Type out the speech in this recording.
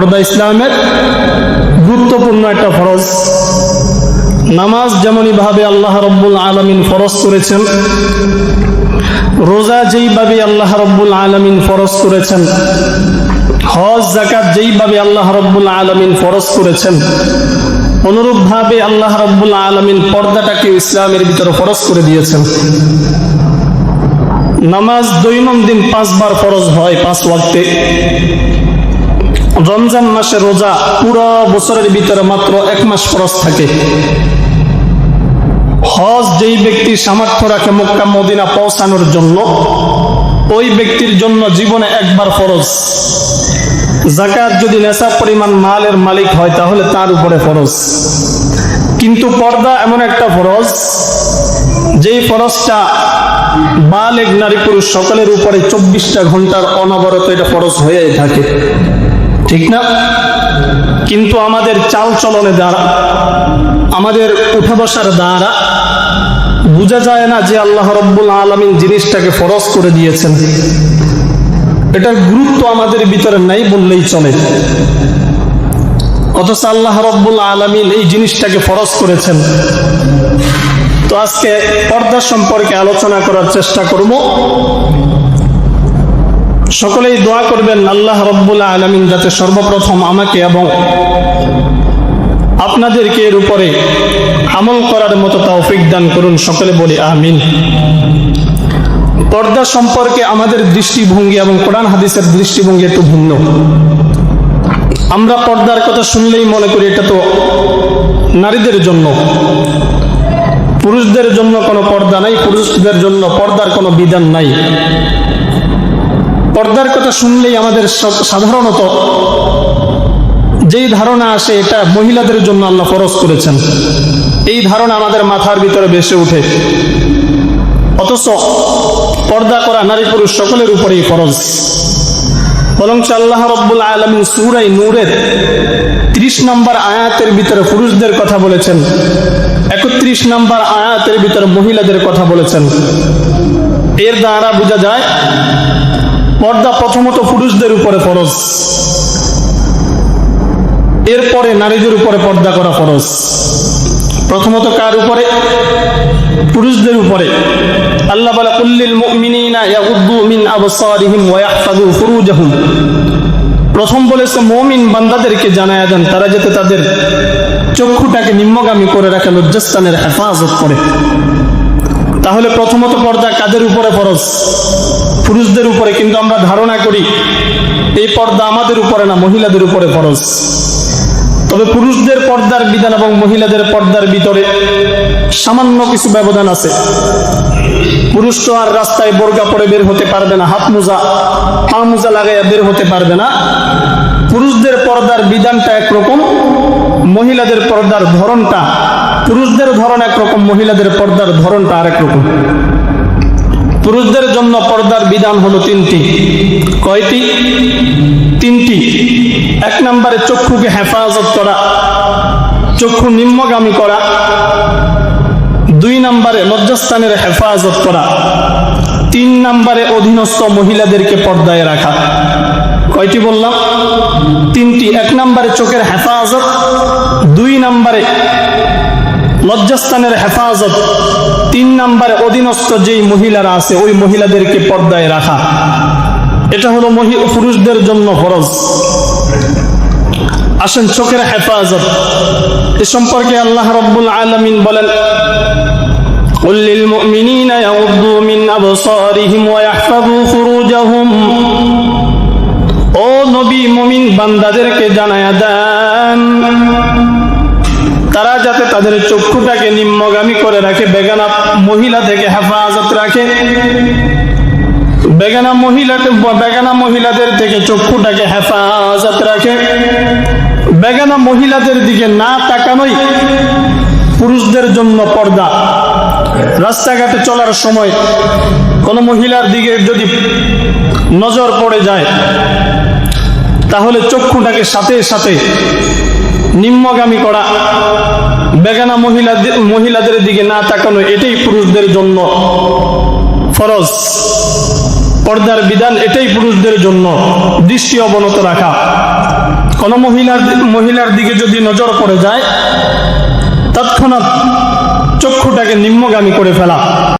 পর্দা ইসলামের গুরুত্বপূর্ণ একটা ফরজ। নামাজ যেমনই ভাবে আল্লাহ রব্বুল আলমিন ফরজ করেছেন, রোজা যেইভাবে আল্লাহ রব্বুল আলমিন ফরজ করেছেন, হজ জাকাত যেইভাবে আল্লাহ রব্বুল আলমিন ফরজ করেছেন, অনুরূপভাবে আল্লাহ রব্বুল আলমিন পর্দাটাকে ইসলামের ভিতরে ফরজ করে দিয়েছেন। নামাজ দৈনন্দিন পাঁচবার ফরজ হয় পাঁচ ওয়াক্তে। রমজান মাসে রোজা পুরো বছরের ভিতরে মাত্র এক মাস ফরজ থাকে। হজ যেই ব্যক্তি সামর্থ্য রাখে মক্কা, মদিনা পৌঁছানোর জন্য, ওই ব্যক্তির জন্য জীবনে একবার ফরজ। জাকাত যদি নেশা পরিমাণ মালের মালিক হয়, তাহলে তার উপরে ফরজ। কিন্তু পর্দা এমন একটা ফরজ, যেই ফরজটা বালেগ নারী পুরুষ সকলের উপরে চব্বিশটা ঘণ্টার অনবরত এটা ফরজ হয়ে থাকে। ঠিক না? কিন্তু আমাদের চাল চলনে দ্বারা, আমাদের উঠা বসার দ্বারা বোঝা যায় না যে আল্লাহ রব্বুল আলমিন জিনিসটাকে ফরজ করে দিয়েছেন। এটার গুরুত্ব আমাদের ভিতরে নাই বললেই চলে। অথচ আল্লাহ রব্বুল আলমিন এই জিনিসটাকে ফরজ করেছেন। তো আজকে পর্দা সম্পর্কে আলোচনা করার চেষ্টা করব। সকলেই দোয়া করবেন, আল্লাহ রব্বুল আলমিন যাতে সর্বপ্রথম আমাকে এবং আপনাদেরকে এর উপরে আমল করার মতো তৌফিক দান করুন, সকলে বলি আমিন। পর্দা সম্পর্কে আমাদের দৃষ্টিভঙ্গি এবং কোরআন হাদিসের দৃষ্টিভঙ্গি একটু ভিন্ন। আমরা পর্দার কথা শুনলেই মনে করি এটা তো নারীদের জন্য। পুরুষদের জন্য কোনো পর্দা নাই, পুরুষদের জন্য পর্দার কোনো বিধান নাই। কথা শুনলেই আমাদের সাধারণত যেই ধারণা আসে, এটা মহিলাদের জন্য আল্লাহ ফরজ করেছেন। এই ধারণা আমাদের মাথার ভিতরে বেসে ওঠে। অথচ পর্দা করা নারী পুরুষ সকলের উপরেই ফরজ। বরং আল্লাহ রব্বুল আলমিন সুরাই নূরের ত্রিশ নম্বর আয়াতের ভিতরে পুরুষদের কথা বলেছেন, একত্রিশ নম্বর আয়াতের ভিতরে মহিলাদের কথা বলেছেন। এর দ্বারা বোঝা যায় পর্দা প্রথমত পুরুষদের উপরে ফরজ। এরপরে নারীদের উপরে পর্দা করা ফরজ। প্রথমত কার উপরে? পুরুষদের উপরে। আল্লাহ বলে, কুল্লিল মুমিনিনা ইয়াগুদ্দু মিন আবসারিহিম ওয়া ইয়াহফাযু ফুরুজাহুম। প্রথম বলেছে, মুমিন বান্দাদেরকে জানায়া দেন, তারা যাতে তাদের চক্ষুটাকে নিম্নগামী করে রাখে, লজ্জাস্থানের হেফাজত করে। তাহলে প্রথমত পর্দা কাদের উপরে ফরজ? পুরুষদের উপরে, কিন্তু আমরা ধারণা করি এই পর্দা আমাদের উপরে না, মহিলাদের উপরে ফরজ। তবে পুরুষদের পর্দার বিধান এবং মহিলাদের পর্দার ভিতরে সামান্য কিছু ব্যবধান আছে। পুরুষ তো আর রাস্তায় বোরকা পরে বের হতে পারবে না, হাত মোজা, পা মোজা লাগাইয়া বের হতে পারবে না। পুরুষদের পর্দার বিধানটা একরকম, মহিলাদের পর্দার ধরনটা পুরুষদের ধরন একরকম, মহিলাদের পর্দার ধরনটা আরেক রকম পুরুষদের জন্য পর্দার বিধান হলো তিনটি। কয়টি? তিনটি। এক নম্বরে চক্ষুকে হেফাজত করা, চক্ষু নিম্নগামী করা। দুই নম্বরে লজ্জাস্থানের হেফাজত করা। তিন নম্বরে অধীনস্থ মহিলাদেরকে পর্দায় রাখা। কয়টি বললাম? তিনটি। এক নম্বরে চোখের হেফাজত, দুই নম্বরে লজ্জাস্থানের হেফাজত তিন নম্বরে অধীনস্থ যেই মহিলারা আছে ওই মহিলাদেরকে পর্দায় রাখা এটা হলো মহি- পুরুষদের জন্য ফরজ আসেন চোখের হেফাজত এ সম্পর্কে আল্লাহ রব্বুল আলমিন বলেন قل للمؤمنين يغضوا من أبصارهم ويحفظوا فروجهم ও নবী মুমিন বান্দাদেরকে জানায়া দেন তারা যাতে তাদের চক্ষুটাকে নিম্নগামী করে রাখে, বেগানা মহিলা থেকে হেফাজত রাখে। বেগানা মহিলা বেগানা মহিলাদের থেকে চক্ষুটাকে হেফাজত রাখে। বেগানা মহিলাদের দিকে না তাকানোই পুরুষদের জন্য পর্দা। রাস্তাঘাটে চলার সময় কোনো মহিলার দিকে যদি নজর পড়ে যায়, তাহলে চক্ষুটাকে সাথে সাথে নিম্নগামী করা। বেগানা মহিলাদের মহিলাদের দিকে না তাকানো, এটাই পুরুষদের জন্য ফরজ। পর্দার বিধান, এটাই পুরুষদের জন্য দৃষ্টি অবনত রাখা। কোনো মহিলার মহিলার দিকে যদি নজর পড়ে যায়, তৎক্ষণাৎ চক্ষুটাকে নিম্নগামী করে ফেলা।